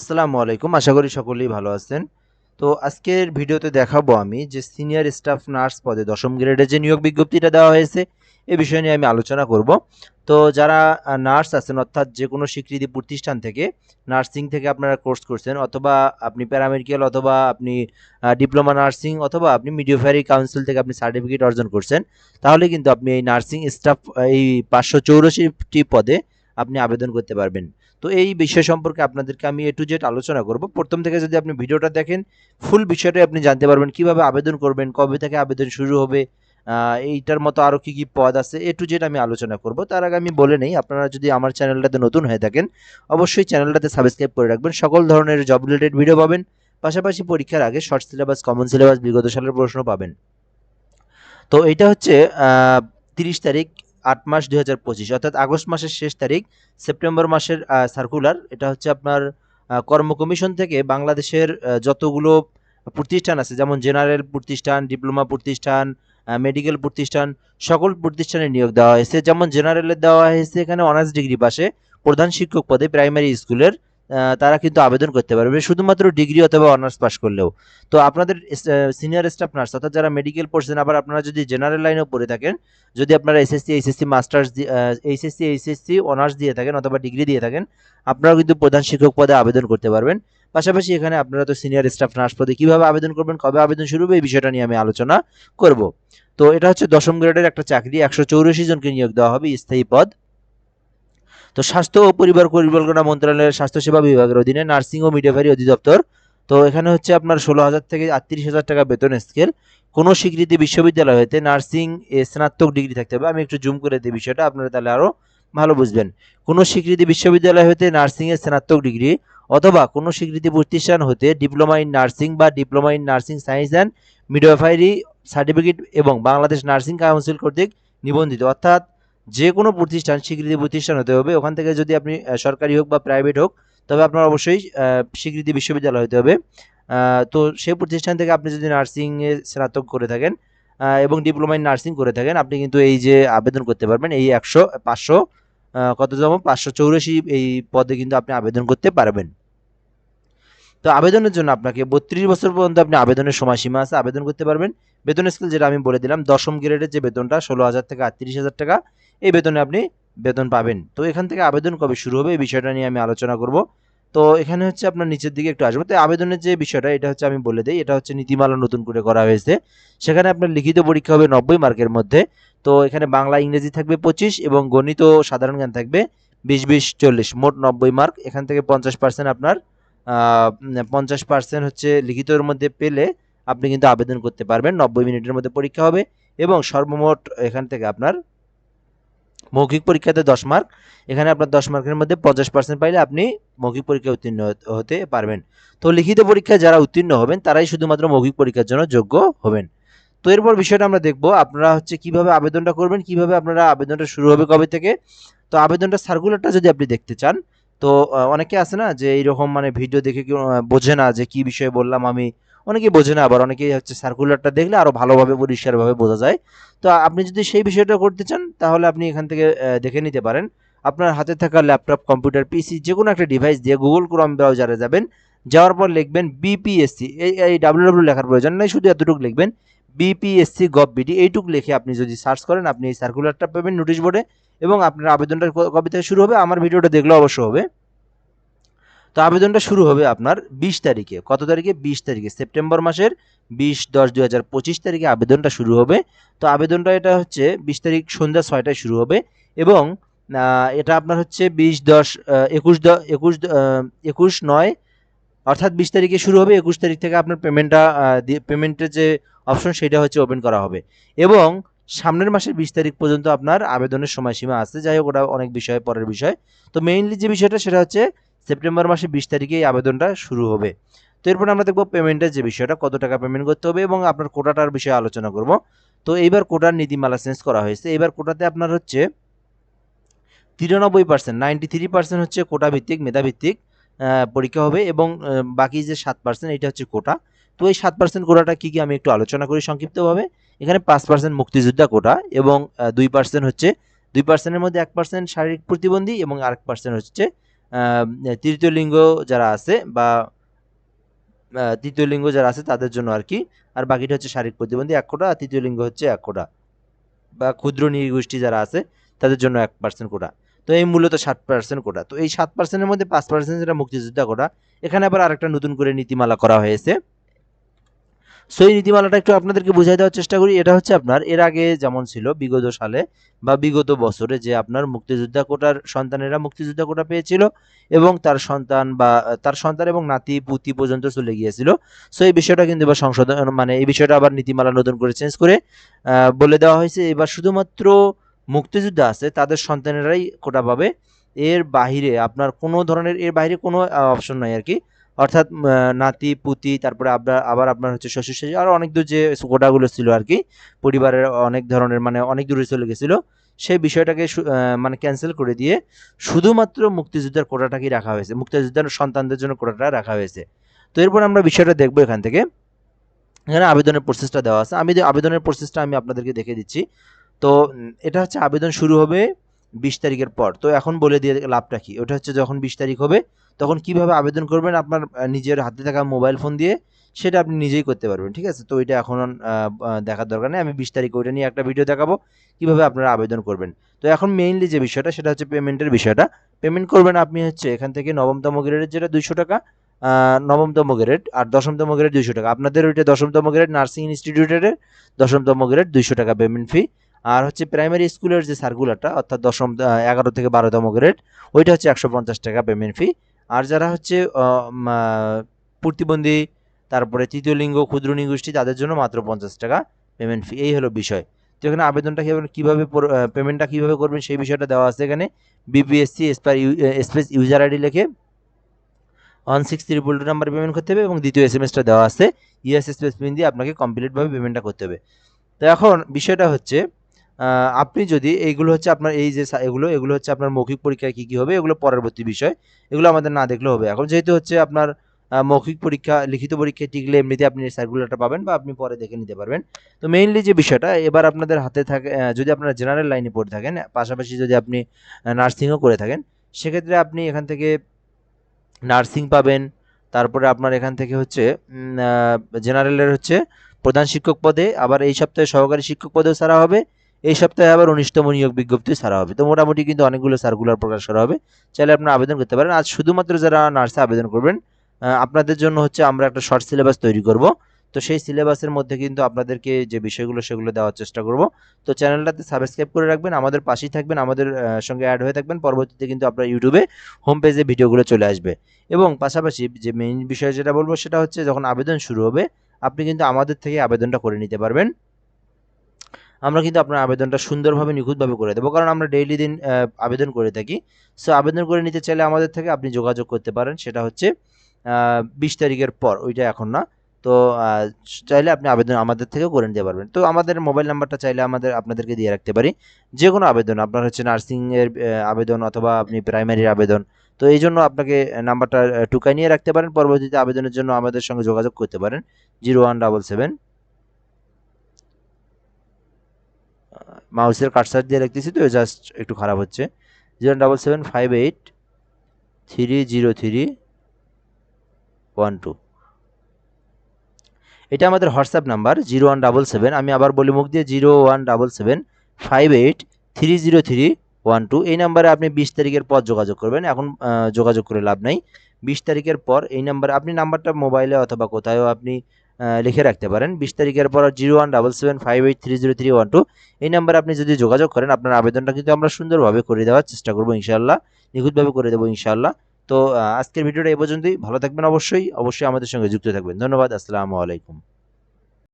আসসালামু আলাইকুম। আশা করি সকলেই ভালো আছেন। তো আজকের ভিডিওতে দেখাবো আমি যে সিনিয়র স্টাফ নার্স পদে দশম গ্রেডে যে নিয়োগ বিজ্ঞপ্তিটা দেওয়া হয়েছে, এ বিষয় নিয়ে আমি আলোচনা করব। তো যারা নার্স আছেন, অর্থাৎ যে কোনো স্বীকৃতি প্রতিষ্ঠান থেকে, নার্সিং থেকে আপনারা কোর্স করছেন, অথবা আপনি প্যারামেডিক্যাল অথবা আপনি ডিপ্লোমা নার্সিং অথবা আপনি মিডিওফারি কাউন্সিল থেকে আপনি সার্টিফিকেট অর্জন করছেন, তাহলে কিন্তু আপনি এই নার্সিং স্টাফ, এই পাঁচশো চৌরাশিটি পদে আপনি আবেদন করতে পারবেন। তো এই বিষয় সম্পর্কে আপনাদেরকে আমি এ টু জেড আলোচনা করব। প্রথম থেকে যদি আপনি ভিডিওটা দেখেন, ফুল বিষয়টাই আপনি জানতে পারবেন কীভাবে আবেদন করবেন, কবে থেকে আবেদন শুরু হবে এইটার মতো আরও কী কী পদ আছে। এ টু জেড আমি আলোচনা করব। তার আগে আমি বলে নেই, আপনারা যদি আমার চ্যানেলটাতে নতুন হয়ে থাকেন, অবশ্যই চ্যানেলটাতে সাবস্ক্রাইব করে রাখবেন। সকল ধরনের জব রিলেটেড ভিডিও পাবেন। পাশাপাশি পরীক্ষার আগে শর্ট সিলেবাস কমন সিলেবাস বিগত সালের প্রশ্ন পাবেন। তো এটা হচ্ছে তিরিশ তারিখ আট মাস দুই হাজার পঁচিশ, অর্থাৎ আগস্ট মাসের শেষ তারিখ, সেপ্টেম্বর মাসের সার্কুলার এটা হচ্ছে আপনার কর্ম কমিশন থেকে বাংলাদেশের যতগুলো প্রতিষ্ঠান আছে, যেমন জেনারেল প্রতিষ্ঠান, ডিপ্লোমা প্রতিষ্ঠান মেডিকেল প্রতিষ্ঠান, সকল প্রতিষ্ঠানে নিয়োগ দেওয়া হয়েছে। যেমন জেনারেলের দেওয়া হয়েছে এখানে অনার্স ডিগ্রি পাশে, প্রধান শিক্ষক পদে প্রাইমারি স্কুলের তারা কিন্তু আবেদন করতে পারবে। শুধুমাত্র ডিগ্রি অথবা অনার্স পাস করলেও। তো আপনাদের সিনিয়র স্টাফ নার্স অর্থাৎ যারা মেডিকেল পড়ছেন আবার আপনারা যদি জেনারেল লাইনেও পড়ে থাকেন, যদি আপনারা SSC HSC masters HSC HSC honours দিয়ে থাকেন অথবা ডিগ্রি দিয়ে থাকেন, আপনারাও কিন্তু প্রধান শিক্ষক পদে আবেদন করতে পারবেন। পাশাপাশি এখানে আপনারা তো সিনিয়র স্টাফ নার্স পদে কীভাবে আবেদন করবেন, কবে আবেদন শুরু হবে, এই বিষয়টা নিয়ে আমি আলোচনা করব। তো এটা হচ্ছে দশম গ্রেডের একটা চাকরি, একশো চৌরাশি জনকে নিয়োগ দেওয়া হবে, স্থায়ী পদ। তো স্বাস্থ্য ও পরিবার পরিকল্পনা মন্ত্রণালয়ের স্বাস্থ্যসেবা বিভাগের অধীনে নার্সিং ও মিডিয়াফারি অধিদপ্তর। তো এখানে হচ্ছে আপনার ষোলো হাজার থেকে আটত্রিশ হাজার টাকা বেতন স্কেল কোনো স্বীকৃতি বিশ্ববিদ্যালয় হতে নার্সিং এ স্নাতক ডিগ্রি থাকতে হবে। আমি একটু জুম করে দিই বিষয়টা, আপনারা তাহলে আরও ভালো বুঝবেন। কোনো স্বীকৃতি বিশ্ববিদ্যালয় হতে নার্সিং এর স্নাতক ডিগ্রি অথবা কোনো স্বীকৃতি প্রতিষ্ঠান হতে ডিপ্লোমা ইন নার্সিং বা diploma in nursing science and midwifery certificate এবং বাংলাদেশ নার্সিং কাউন্সিল কর্তৃক নিবন্ধিত। অর্থাৎ যে কোনো প্রতিষ্ঠান, স্বীকৃতি প্রতিষ্ঠান হতে হবে। ওখান থেকে যদি আপনি সরকারি হোক বা প্রাইভেট হোক, তবে আপনার অবশ্যই স্বীকৃতি বিশ্ববিদ্যালয় হতে হবে। তো সেই প্রতিষ্ঠান থেকে আপনি যদি নার্সিংয়ে স্নাতক করে থাকেন এবং ডিপ্লোমা ইন নার্সিং করে থাকেন, আপনি কিন্তু এই যে আবেদন করতে পারবেন, এই একশো, পাঁচশো কত কততম, পাঁচশো চৌরাশি এই পদে কিন্তু আপনি আবেদন করতে পারবেন। তো আবেদনের জন্য আপনাকে বত্রিশ বছর পর্যন্ত আপনি আবেদনের সময়সীমা আছে, আবেদন করতে পারবেন। বেতন স্কেল যেটা আমি বলে দিলাম, দশম গ্রেডের যে বেতনটা, ষোলো হাজার থেকে আটত্রিশ হাজার টাকা, এই বেতনে আপনি বেতন পাবেন। তো এখান থেকে আবেদন কবে শুরু হবে, এই বিষয়টা নিয়ে আমি আলোচনা করব। তো এখানে হচ্ছে আপনার নিচের দিকে একটু আসব। তো আবেদনের যে বিষয়টা, এটা হচ্ছে আমি বলে দিই, এটা হচ্ছে নীতিমালা নতুন করে করা হয়েছে। সেখানে আপনার লিখিত পরীক্ষা হবে নব্বই মার্কের মধ্যে। তো এখানে বাংলা, ইংরেজি থাকবে পঁচিশ এবং গণিত ও সাধারণ জ্ঞান থাকবে বিশ বিশ, চল্লিশ, মোট নব্বই মার্ক। এখান থেকে পঞ্চাশ পার্সেন্ট আপনার পঞ্চাশ পার্সেন্ট হচ্ছে লিখিতর মধ্যে পেলে আপনি কিন্তু আবেদন করতে পারবেন। নব্বই মিনিটের মধ্যে পরীক্ষা হবে এবং সর্বমোট এখান থেকে আপনার মৌখিক পরীক্ষাতে দশ মার্ক এখানে আপনার দশ মার্কের মধ্যে পঞ্চাশ পার্সেন্ট পাইলে আপনি মৌখিক পরীক্ষায় উত্তীর্ণ হতে- পারবেন। তো লিখিত পরীক্ষায় যারা উত্তীর্ণ হবেন, তারাই শুধুমাত্র মৌখিক পরীক্ষার জন্য যোগ্য হবেন। তো এরপর বিষয়টা আমরা দেখব, আপনারা হচ্ছে কীভাবে আবেদনটা করবেন, কীভাবে আপনারা আবেদনটা শুরু হবে কবে থেকে। তো আবেদনটা সার্কুলারটা যদি আপনি দেখতে চান তো অনেকে আছে না যে এইরকম মানে ভিডিও দেখে বোঝে না যে কি বিষয়ে বললাম আমি। অনেকেই বোঝে না, আবার অনেকেই হচ্ছে সার্কুলারটা দেখলে আরও ভালোভাবে, পরিষ্কারভাবে বোঝা যায়। তো, আপনি যদি সেই বিষয়টা করতে চান, তাহলে আপনি এখান থেকে দেখে নিতে পারেন। আপনার হাতে থাকা ল্যাপটপ কম্পিউটার পিসি যে কোনো একটা ডিভাইস দিয়ে গুগল ক্রম ব্রাউজারে যাবেন। যাওয়ার পর লিখবেন বিপিএসসি এই এই ডাব্লিউ ডাব্লিউ লেখার প্রয়োজন নেই, শুধু এতটুকু লিখবেন বিপিএসসি গভ বিডি এইটুকু লিখে আপনি যদি সার্চ করেন, আপনি এই সার্কুলারটা পাবেন নোটিশ বোর্ডে এবং আপনার আবেদনটা কবে থেকে শুরু হবে আমার ভিডিওটা দেখলে অবশ্য হবে। তো আবেদনটা শুরু হবে আপনার বিশ তারিখে। কত তারিখে? বিশ তারিখে। সেপ্টেম্বর মাসের বিশ দশ দুই হাজার পঁচিশ তারিখে আবেদনটা শুরু হবে। তো আবেদনটা এটা হচ্ছে বিশ তারিখ সন্ধ্যা ছয়টায় শুরু হবে এবং এটা আপনার হচ্ছে বিশ দশ একুশ দ, একুশ একুশ নয়, অর্থাৎ বিশ তারিখে শুরু হবে। একুশ তারিখ থেকে আপনার পেমেন্টটা পেমেন্টের যে অপশন সেটা হচ্ছে ওপেন করা হবে। এবং সামনের মাসের বিশ তারিখ পর্যন্ত আপনার আবেদনের সময়সীমা আছে। যাই হোক ওটা অনেক বিষয় পরের বিষয়। তো মেইনলি যে বিষয়টা সেটা হচ্ছে সেপ্টেম্বর মাসের বিশ তারিখে এই আবেদনটা শুরু হবে। তো এরপর আমরা দেখব পেমেন্টের যে বিষয়টা কত টাকা পেমেন্ট করতে হবে এবং আপনার কোটাটার বিষয়ে আলোচনা করব। তো এইবার কোটার নীতিমালা চেঞ্জ করা হয়েছে। এবার কোটাতে আপনার হচ্ছে তিরানব্বই পার্সেন্ট নাইনটি থ্রি পার্সেন্ট হচ্ছে কোটা ভিত্তিক মেধা ভিত্তিক আহ, পরীক্ষা হবে এবং বাকি যে সাত পার্সেন্ট এটা হচ্ছে কোটা। তো এই সাত পার্সেন্ট কোটাটা কী কী আমি একটু আলোচনা করি সংক্ষিপ্তভাবে। এখানে পাঁচ পার্সেন্ট মুক্তিযোদ্ধা কোটা এবং দুই পার্সেন্ট হচ্ছে, দুই পার্সেন্টের মধ্যে এক পার্সেন্ট শারীরিক প্রতিবন্ধী এবং আরেক পার্সেন্ট হচ্ছে তৃতীয় লিঙ্গ যারা আছে বা তৃতীয় লিঙ্গ যারা আছে তাদের জন্য আর কি। আর বাকিটা হচ্ছে শারীরিক প্রতিবন্ধী এক কোটা, আর তৃতীয় লিঙ্গ হচ্ছে এক কোটা। বা ক্ষুদ্র নৃগোষ্ঠী যারা আছে তাদের জন্য এক পার্সেন্ট কোটা। তো এই মূলত ষাট পার্সেন্ট কোটা। তো এই সাত পার্সেন্টের মধ্যে পাঁচ পার্সেন্ট যেটা মুক্তিযোদ্ধা কোটা, এখানে আবার আরেকটা নতুন করে নীতিমালা করা হয়েছে। সো নীতিমালাটা একটু আপনাদেরকে বুঝাই দেওয়ার চেষ্টা করি। এটা হচ্ছে আপনার, এর আগে যেমন ছিল, বিগত সালে বা বিগত বছরে যে আপনার মুক্তিযোদ্ধা কোটার সন্তানেরা মুক্তিযোদ্ধা কোটা পেয়েছিল এবং তার সন্তান বা তার সন্তান এবং নাতি, পুতি পর্যন্ত চলে গিয়েছিল। সো এই বিষয়টা কিন্তু এবার সংশোধন মানে এই বিষয়টা আবার নীতিমালা নতুন করে চেঞ্জ করে বলে দেওয়া হয়েছে। এবার শুধুমাত্র মুক্তিযোদ্ধা আছে, তাদের সন্তানেরাই কোটা পাবে। এর বাহিরে আপনার কোনো ধরনের, এর বাইরে কোনো অপশন নাই আর কি। অর্থাৎ নাতি, পুতি, তারপরে আপনার আবার আপনার হচ্ছে শ্বশুর শাশুড়ি আরও অনেক দূর যে কোটাগুলো ছিল আর কি, পরিবারের অনেক ধরনের মানে অনেক দূরে চলে গেছিল, সেই বিষয়টাকে মানে ক্যান্সেল করে দিয়ে শুধুমাত্র মুক্তিযোদ্ধার কোটাটাকেই রাখা হয়েছে, মুক্তিযোদ্ধার সন্তানদের জন্য কোটাটা রাখা হয়েছে। তো এরপর আমরা বিষয়টা দেখব এখান থেকে। এখানে আবেদনের প্রসেসটা দেওয়া আছে। আমি আবেদনের প্রসেসটা আমি আপনাদেরকে দেখে দিচ্ছি। তো এটা হচ্ছে আবেদন শুরু হবে বিশ তারিখের পর। তো এখন বলে দিয়ে লাভটা কি? ওটা হচ্ছে যখন বিশ তারিখ হবে তখন কীভাবে আবেদন করবেন আপনার নিজের হাতে থাকা মোবাইল ফোন দিয়ে, সেটা আপনি নিজেই করতে পারবেন, ঠিক আছে? তো ওইটা এখন দেখার দরকার নেই। আমি বিশ তারিখে ওইটা নিয়ে একটা ভিডিও দেখাবো, কীভাবে আপনারা আবেদন করবেন। তো এখন মেইনলি যে বিষয়টা, সেটা হচ্ছে পেমেন্টের বিষয়টা। পেমেন্ট করবেন আপনি হচ্ছে এখান থেকে নবমতম গ্রেডের যেটা দুইশো টাকা নবমতম গ্রেড আর দশমতম গ্রেড দুইশো টাকা। আপনাদের ওইটা দশমতম গ্রেড নার্সিং ইনস্টিটিউটের দশমতম গ্রেড দুইশো টাকা পেমেন্ট ফি আর হচ্ছে প্রাইমারি স্কুলের যে সার্কুলারটা অর্থাৎ দশম এগারো থেকে বারোতম গ্রেড ওইটা হচ্ছে একশো পঞ্চাশ টাকা পেমেন্ট ফি আর যারা হচ্ছে প্রতিবন্ধী, তারপরে তৃতীয় লিঙ্গ, ক্ষুদ্র নিগোষ্ঠী তাদের জন্য মাত্র পঞ্চাশ টাকা পেমেন্ট ফি এই হলো বিষয়। তো এখানে আবেদনটা কীভাবে কীভাবে পেমেন্টটা কীভাবে করবেন সেই বিষয়টা দেওয়া আছে এখানে। বিপিএসসি স্পেস ইউজার আইডি লিখে one six triple two number payment করতে হবে এবং দ্বিতীয় এস এম এসটা দেওয়া আছে। ইএস স্পেস পিন দিয়ে আপনাকে কমপ্লিটভাবে পেমেন্টটা করতে হবে। তো এখন বিষয়টা হচ্ছে আপনি যদি এইগুলো হচ্ছে আপনার এই যে এগুলো এগুলো হচ্ছে আপনার মৌখিক পরীক্ষায় কী কী হবে, এগুলো পরবর্তী বিষয়। এগুলো আমাদের না দেখলেও হবে। এখন যেহেতু হচ্ছে আপনার মৌখিক পরীক্ষা, লিখিত পরীক্ষায় টিকলে এমনিতে আপনি সার্কুলারটা পাবেন বা আপনি পরে দেখে নিতে পারবেন। তো মেইনলি যে বিষয়টা, এবার আপনাদের হাতে থাকে যদি আপনারা জেনারেল লাইনে পড়ে থাকেন, পাশাপাশি যদি আপনি নার্সিংও করে থাকেন, সেক্ষেত্রে আপনি এখান থেকে নার্সিং পাবেন। তারপরে আপনার এখান থেকে হচ্ছে জেনারেলের হচ্ছে প্রধান শিক্ষক পদে, আবার এই সপ্তাহে সহকারী শিক্ষক পদেও ছাড়া হবে। এই সপ্তাহে আবার উনিশতম নিয়োগ বিজ্ঞপ্তি ছাড়া হবে। তো মোটামুটি কিন্তু অনেকগুলো সার্কুলার প্রকাশ করা হবে। চাইলে আপনারা আবেদন করতে পারেন। আজ শুধুমাত্র যারা নার্সে আবেদন করবেন আপনাদের জন্য হচ্ছে আমরা একটা শর্ট সিলেবাস তৈরি করব। তো সেই সিলেবাসের মধ্যে কিন্তু আপনাদেরকে যে বিষয়গুলো সেগুলো দেওয়ার চেষ্টা করব। তো চ্যানেলটাতে সাবস্ক্রাইব করে রাখবেন, আমাদের পাশেই থাকবেন, আমাদের সঙ্গে অ্যাড হয়ে থাকবেন। পরবর্তীতে কিন্তু আপনার ইউটিউবে হোম পেজে ভিডিওগুলো চলে আসবে। এবং পাশাপাশি যে মেইন বিষয় যেটা বলব সেটা হচ্ছে যখন আবেদন শুরু হবে, আপনি কিন্তু আমাদের থেকে আবেদনটা করে নিতে পারবেন। আমরা কিন্তু আপনার আবেদনটা সুন্দরভাবে নিখুঁতভাবে করে দেবো। কারণ আমরা ডেইলি দিন আবেদন করে থাকি। সো আবেদন করে নিতে চাইলে আমাদের থেকে আপনি যোগাযোগ করতে পারেন। সেটা হচ্ছে বিশ তারিখের পর, ওইটা এখন না। তো চাইলে আপনি আবেদন আমাদের থেকেও করে নিতে পারবেন। তো, আমাদের মোবাইল নাম্বারটা চাইলে আমাদের, আপনাদেরকে দিয়ে রাখতে পারি। যে কোনো আবেদন, আপনার হচ্ছে নার্সিংয়ের আবেদন অথবা আপনি প্রাইমারির আবেদন। তো, এই জন্য আপনাকে নাম্বারটা টুকাই নিয়ে রাখতে পারেন। পরবর্তীতে আবেদনের জন্য আমাদের সঙ্গে যোগাযোগ করতে পারেন। জিরো ওয়ান ডাবল সেভেন মাউসের কাটসার দিয়ে রাখতেছি তো জাস্ট একটু খারাপ হচ্ছে। Zero double seven five eight three zero three one two এটা আমাদের WhatsApp number zero one double seven আমি আবার বলি মুখ দিয়ে zero one double seven five eight three zero three one two এই নাম্বারে আপনি বিশ তারিখের পর যোগাযোগ করবেন। এখন যোগাযোগ করে লাভ নাই। বিশ তারিখের পর এই নাম্বারে, আপনি নাম্বারটা মোবাইলে অথবা কোথায়ও আপনি লিখে রাখতে পারেন। বিশ তারিখের পর zero one double seven five eight three zero three one two. এই নাম্বারে আপনি যদি যোগাযোগ করেন, আপনার আবেদনটা কিন্তু আমরা সুন্দরভাবে করে দেওয়ার চেষ্টা করব ইনশাল্লাহ নিখুঁতভাবে করে দেবো ইনশাল্লাহ তো আজকের ভিডিওটা এ পর্যন্তই। ভালো থাকবেন অবশ্যই। অবশ্যই আমাদের সঙ্গে যুক্ত থাকবেন। ধন্যবাদ। আসসালামু আলাইকুম।